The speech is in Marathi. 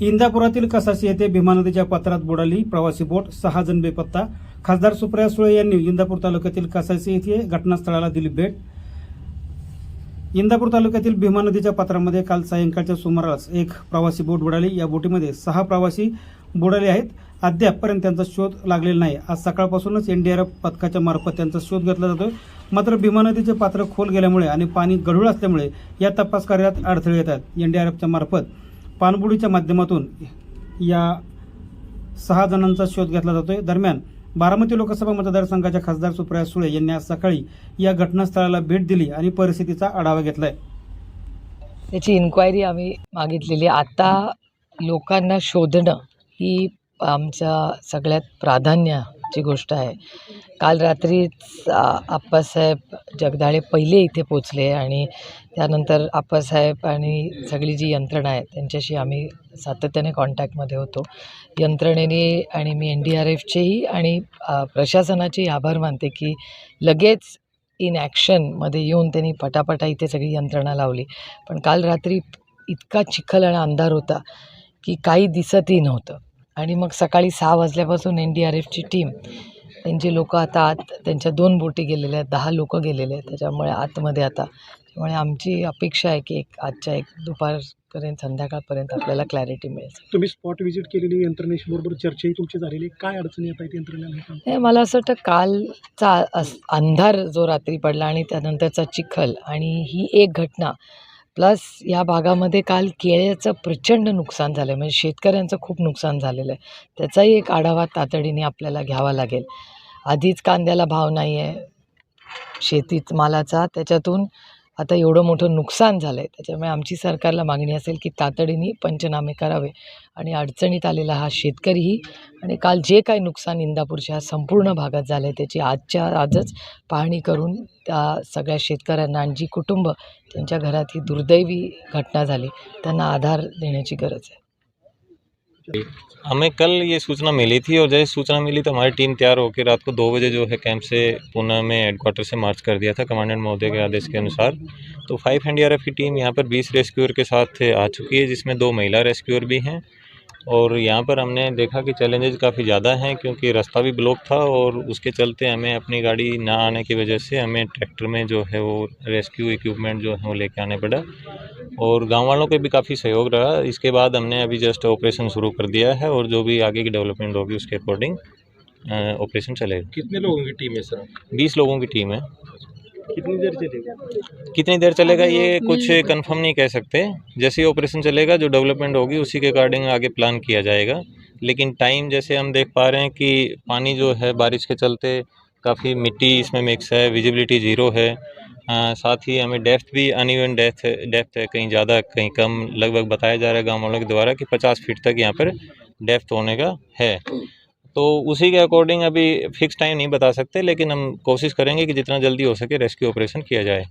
इंदापुरातील कसाशी येथे भीमा नदीच्या पात्रात बुडाली प्रवासी बोट सहा जण बेपत्ता. खासदार सुप्रिया सुळे यांनी इंदापूर तालुक्यातील कसाशी येथे घटनास्थळाला दिली भेट. इंदापूर तालुक्यातील भीमा नदीच्या पात्रामध्ये काल सायंकाळच्या सुमारास एक प्रवासी बोट बुडाली. या बोटीमध्ये सहा प्रवासी बुडाले आहेत. अद्यापपर्यंत त्यांचा शोध लागलेला नाही. आज सकाळपासूनच एनडीआरएफ पथकाच्या मार्फत त्यांचा शोध घेतला जातोय. मात्र भीमा नदीचे पात्र खोल गेल्यामुळे आणि पाणी गढूळ असल्यामुळे या तपास कार्यात अडथळे येतात एनडीआरएफच्या मार्फत पाणबुडीच्या माध्यमातून या सहा जणांचा शोध घेतला जातोय. दरम्यान बारामती लोकसभा मतदारसंघाच्या खासदार सुप्रिया सुळे यांनी आज सकाळी या घटनास्थळाला भेट दिली आणि परिस्थितीचा आढावा घेतलाय. त्याची इन्क्वायरी आम्ही मागितलेली आहे. आता लोकांना शोधणं ही आमच्या सगळ्यात प्राधान्य ची गोष्ट आहे. काल रात्रीच आप्पासाहेब जगदाळे पहिले इथे पोचले आणि त्यानंतर आप्पासाहेब आणि सगळी जी यंत्रणा आहे त्यांच्याशी आम्ही सातत्याने कॉन्टॅक्टमध्ये होतो. यंत्रणेने आणि मी एन डी आर एफचेही आणि प्रशासनाचे प्रशासनाचेही आभार मानते की लगेच इन ॲक्शनमध्ये येऊन त्यांनी पटापटा इथे सगळी यंत्रणा लावली. पण काल रात्री इतका चिखल आणि अंधार होता की काही दिसतही नव्हतं. आणि मग सकाळी सहा वाजल्यापासून एन डी आर एफची टीम त्यांचे लोक आता आत त्यांच्या दोन बोटी गेलेल्या आहेत दहा लोक गेलेले आहेत त्याच्यामुळे आतमध्ये आता. त्यामुळे आमची अपेक्षा आहे की एक आजच्या एक दुपारपर्यंत संध्याकाळपर्यंत आपल्याला क्लॅरिटी मिळेल. तुम्ही स्पॉट व्हिजिट केलेली यंत्रणेशी बरोबर चर्चाही तुमची झालेली आहे. काय अडचणी येत आहेत यंत्रणेला हे मला असं वाटतं कालचा अस- अंधार जो रात्री पडला आणि त्यानंतरचा चिखल आणि ही एक घटना प्लस या भागामध्ये काल केळ्याचं प्रचंड नुकसान झालं आहे म्हणजे शेतकऱ्यांचं खूप नुकसान झालेलं आहे. त्याचाही एक आढावा तातडीने आपल्याला घ्यावा लागेल. आधीच कांद्याला भाव नाही आहे शेतीत मालाचा. त्याच्यातून आता एवढं मोठं नुकसान झालं आहे त्याच्यामुळे आमची सरकारला मागणी असेल की तातडीने पंचनामे करावे आणि अडचणीत आलेला हा शेतकरीही आणि काल जे काही नुकसान इंदापूरच्या ह्या संपूर्ण भागात झालं आहे त्याची आजच्या आजच पाहणी करून त्या सगळ्या शेतकऱ्यांना आणि जी कुटुंब त्यांच्या घरात ही दुर्दैवी घटना झाली त्यांना आधार देण्याची गरज आहे. हमें कल ये सूचना मिली थी और जैसे सूचना मिली तो हमारी टीम तैयार होकर रात को दो बजे जो है कैंप से पुणे में हेडक्वार्टर से मार्च कर दिया था कमांडेंट महोदय के आदेश के अनुसार। तो फाइव एन की टीम यहाँ पर बीस रेस्क्यूअर के साथ आ चुकी है, जिसमें दो महिला रेस्क्यूअर भी हैं। और यहाँ पर हमने देखा कि चैलेंजेस काफ़ी ज़्यादा हैं क्योंकि रास्ता भी ब्लॉक था और उसके चलते हमें अपनी गाड़ी ना आने की वजह से हमें ट्रैक्टर में जो है वो रेस्क्यू इक्विपमेंट जो है वो लेके आने पड़ा। और गाँव वालों के भी काफ़ी सहयोग रहा। इसके बाद हमने अभी जस्ट ऑपरेशन शुरू कर दिया है और जो भी आगे की डेवलपमेंट होगी उसके अकॉर्डिंग ऑपरेशन चलेगा। कितने लोगों की टीम है सर? बीस लोगों की टीम है। कितनी देर चलेगा? कितनी देर चलेगा ये कुछ कंफर्म नहीं कह सकते। जैसे ही ऑपरेशन चलेगा जो डेवलपमेंट होगी उसी के अकॉर्डिंग आगे प्लान किया जाएगा। लेकिन टाइम जैसे हम देख पा रहे हैं कि पानी जो है बारिश के चलते काफ़ी मिट्टी इसमें मिक्स है विजिबिलिटी ज़ीरो है। अ, साथ ही हमें डेप्थ भी अनइवन डेप्थ डेप्थ है कहीं ज़्यादा कहीं कम लगभग बताया जा रहा है गाँव वालों के द्वारा कि पचास फीट तक यहाँ पर डेप्थ होने का है। तो उसी के अकॉर्डिंग अभी फिक्स टाइम नहीं बता सकते लेकिन हम कोशिश करेंगे कि जितना जल्दी हो सके रेस्क्यू ऑपरेशन किया जाए।